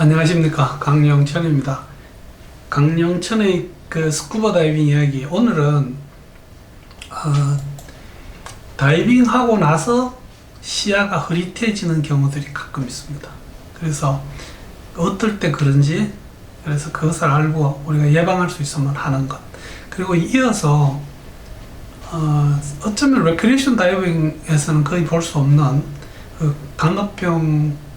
안녕하십니까 강영천입니다. 강영천의 그 스쿠버 다이빙 이야기 오늘은 어, 다이빙 하고 나서 시야가 흐릿해지는 경우들이 가끔 있습니다. 그래서 어떨 때 그런지 그래서 그것을 알고 우리가 예방할 수 있으면 하는 것 그리고 이어서 어, 어쩌면 레크레이션 다이빙에서는 거의 볼 수 없는 그 감각병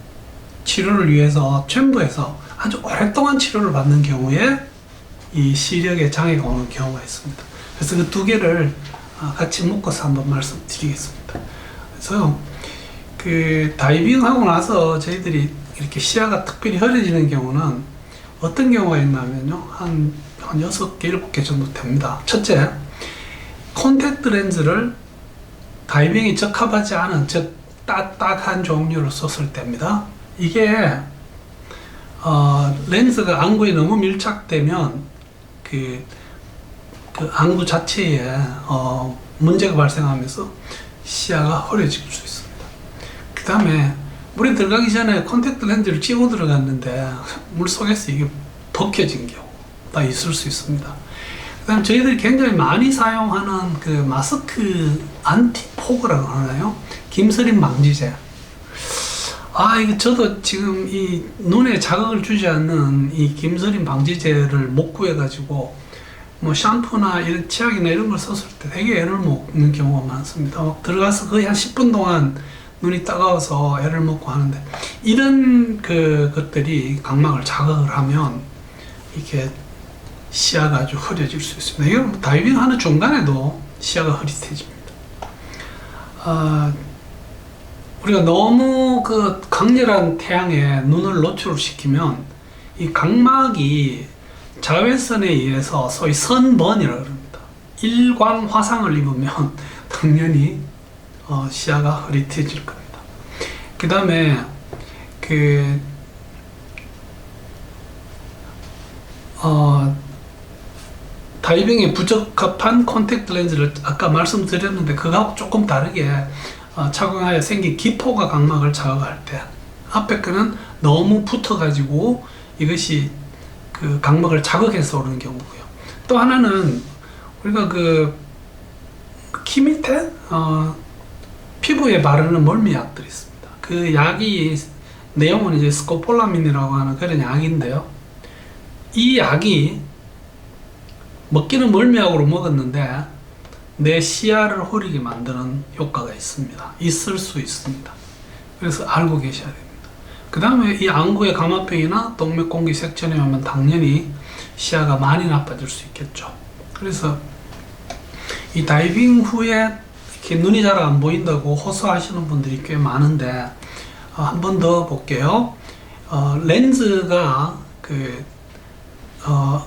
치료를 위해서 챔버에서 아주 오랫동안 치료를 받는 경우에 이 시력에 장애가 오는 경우가 있습니다. 그래서 그 두 개를 아, 같이 묶어서 한번 말씀드리겠습니다. 그래서 그 다이빙 하고 나서 저희들이 이렇게 시야가 특별히 흐려지는 경우는 어떤 경우가 있냐면요. 한, 한 6개, 7개 정도 됩니다. 첫째, 콘택트 렌즈를 다이빙에 적합하지 않은, 즉, 딱 딱한 종류를 썼을 때입니다. 이게, 어, 렌즈가 안구에 너무 밀착되면, 그, 그 안구 자체에, 어, 문제가 발생하면서 시야가 흐려질 수 있습니다. 그 다음에, 물에 들어가기 전에 콘택트 렌즈를 끼고 들어갔는데, 물 속에서 이게 벗겨진 경우가 있을 수 있습니다. 그 다음 저희들이 굉장히 많이 사용하는 그 마스크 안티포그라고 하나요? 김서림 방지제. 아, 이게 저도 지금 이 눈에 자극을 주지 않는 이 김서림 방지제를 못 구해가지고 뭐 샴푸나 이런 치약이나 이런 걸 썼을 때 되게 애를 먹는 경우가 많습니다. 막 들어가서 거의 한 10분 동안 눈이 따가워서 애를 먹고 하는데 이런 그 것들이 각막을 자극을 하면 이렇게 시야가 아주 흐려질 수 있습니다. 이건 뭐 다이빙 하는 중간에도 시야가 흐릿해집니다. 아, 우리가 너무 그 강렬한 태양에 눈을 노출시키면 이 각막이 자외선에 의해서 소위 선번이라고 합니다. 일광 화상을 입으면 당연히 어, 시야가 흐릿해질 겁니다. 그 다음에 그 어, 다이빙에 부적합한 콘택트 렌즈를 아까 말씀드렸는데 그거하고 조금 다르게 어, 착용하여 생긴 기포가 각막을 자극할 때 앞에 거는 너무 붙어가지고 이것이 그 각막을 자극해서 오는 경우고요. 또 하나는 우리가 그키 밑에 어, 피부에 바르는 멀미약들이 있습니다. 그 약이 내용은 이제 스코폴라민이라고 하는 그런 약인데요. 이 약이 먹기는 멀미약으로 먹었는데 내 시야를 흐리게 만드는 효과가 있습니다. 있을 수 있습니다. 그래서 알고 계셔야 됩니다. 그 다음에 이 안구의 감압병이나 동맥공기 색전에 오면 당연히 시야가 많이 나빠질 수 있겠죠. 그래서 이 다이빙 후에 이렇게 눈이 잘 안 보인다고 호소하시는 분들이 꽤 많은데 어, 한번 더 볼게요. 어, 렌즈가 그 어,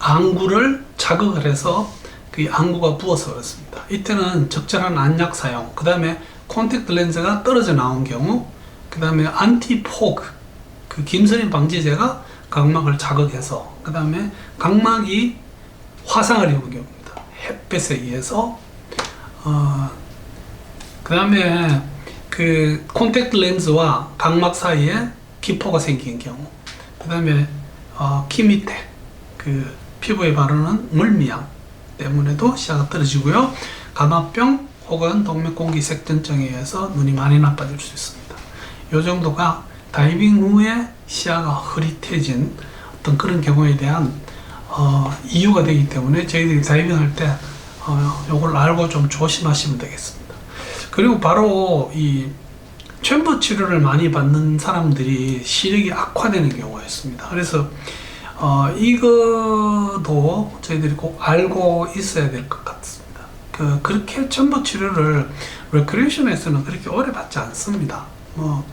안구를 자극을 해서 그 안구가 부어서 그렇습니다. 이때는 적절한 안약 사용, 그 다음에 콘택트 렌즈가 떨어져 나온 경우, 그 다음에 안티포그, 그 김서림 방지제가 각막을 자극해서, 그 다음에 각막이 화상을 입은 경우입니다. 햇빛에 의해서, 어, 그 다음에 그 콘택트 렌즈와 각막 사이에 기포가 생긴 경우, 그 다음에 어, 키 밑에 그 피부에 바르는 물미약 때문에도 시야가 떨어지고요. 감압병 혹은 동맥공기 색전증에 의해서 눈이 많이 나빠질 수 있습니다. 이 정도가 다이빙 후에 시야가 흐릿해진 어떤 그런 경우에 대한 어, 이유가 되기 때문에 저희들이 다이빙할 때 어, 이걸 알고 좀 조심하시면 되겠습니다. 그리고 바로 이 챔버 치료를 많이 받는 사람들이 시력이 악화되는 경우가 있습니다. 그래서 어, 이거도 저희들이 꼭 알고 있어야 될 것 같습니다. 그, 그렇게 첨부 치료를 레크레이션에서는 그렇게 오래 받지 않습니다. 뭐,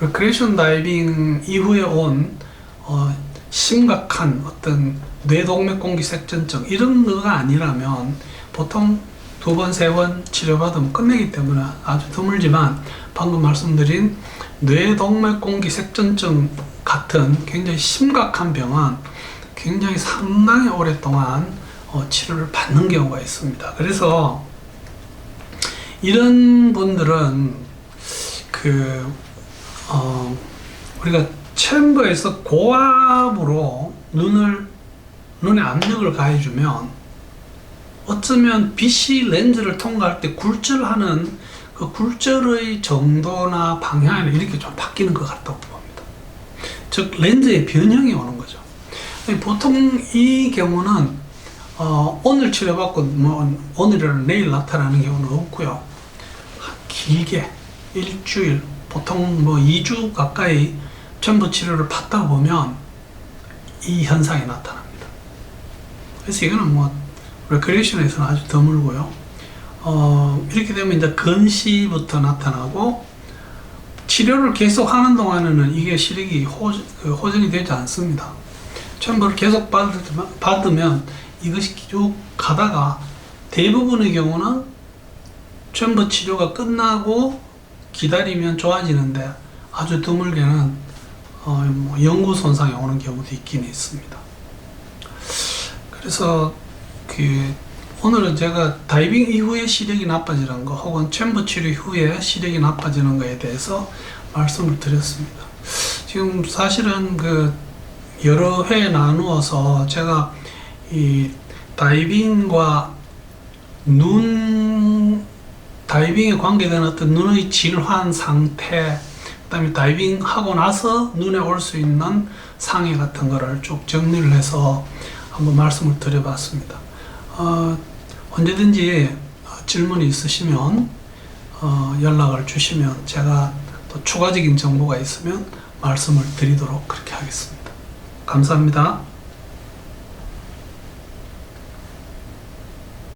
레크레이션 다이빙 이후에 온, 어, 심각한 어떤 뇌동맥공기 색전증, 이런 거가 아니라면 보통 두 번, 세 번 치료받으면 끝내기 때문에 아주 드물지만 방금 말씀드린 뇌동맥공기 색전증 같은 굉장히 심각한 병은 굉장히 상당히 오랫동안 어, 치료를 받는 경우가 있습니다. 그래서 이런 분들은 그 어, 우리가 챔버에서 고압으로 눈을 눈에 압력을 가해주면 어쩌면 빛이 렌즈를 통과할 때 굴절하는 그 굴절의 정도나 방향이나 이렇게 좀 바뀌는 것 같다고 봅니다. 즉 렌즈의 변형이 오는 거죠. 보통 이 경우는 어, 오늘 치료받고 뭐 오늘이나 내일 나타나는 경우는 없고요. 길게 일주일 보통 뭐 2주 가까이 챔버 치료를 받다 보면 이 현상이 나타납니다. 그래서 이거는 뭐 레크레이션에서는 아주 드물고요. 어, 이렇게 되면 이제 근시부터 나타나고 치료를 계속 하는 동안에는 이게 시력이 호, 그 호전이 되지 않습니다. 챔버를 계속 받으면, 받으면 이것이 쭉 가다가 대부분의 경우는 챔버 치료가 끝나고 기다리면 좋아지는데 아주 드물게는 어, 뭐 영구 손상이 오는 경우도 있긴 있습니다. 그래서 그 오늘은 제가 다이빙 이후에 시력이 나빠지는 거 혹은 챔버 치료 후에 시력이 나빠지는 거에 대해서 말씀을 드렸습니다. 지금 사실은 그 여러 회 나누어서 제가 이 다이빙과 눈 다이빙에 관계되는 어떤 눈의 질환 상태 그다음에 다이빙 하고 나서 눈에 올 수 있는 상해 같은 거를 쭉 정리를 해서 한번 말씀을 드려봤습니다. 어, 언제든지 질문이 있으시면 어, 연락을 주시면 제가 또 추가적인 정보가 있으면 말씀을 드리도록 그렇게 하겠습니다. 감사합니다.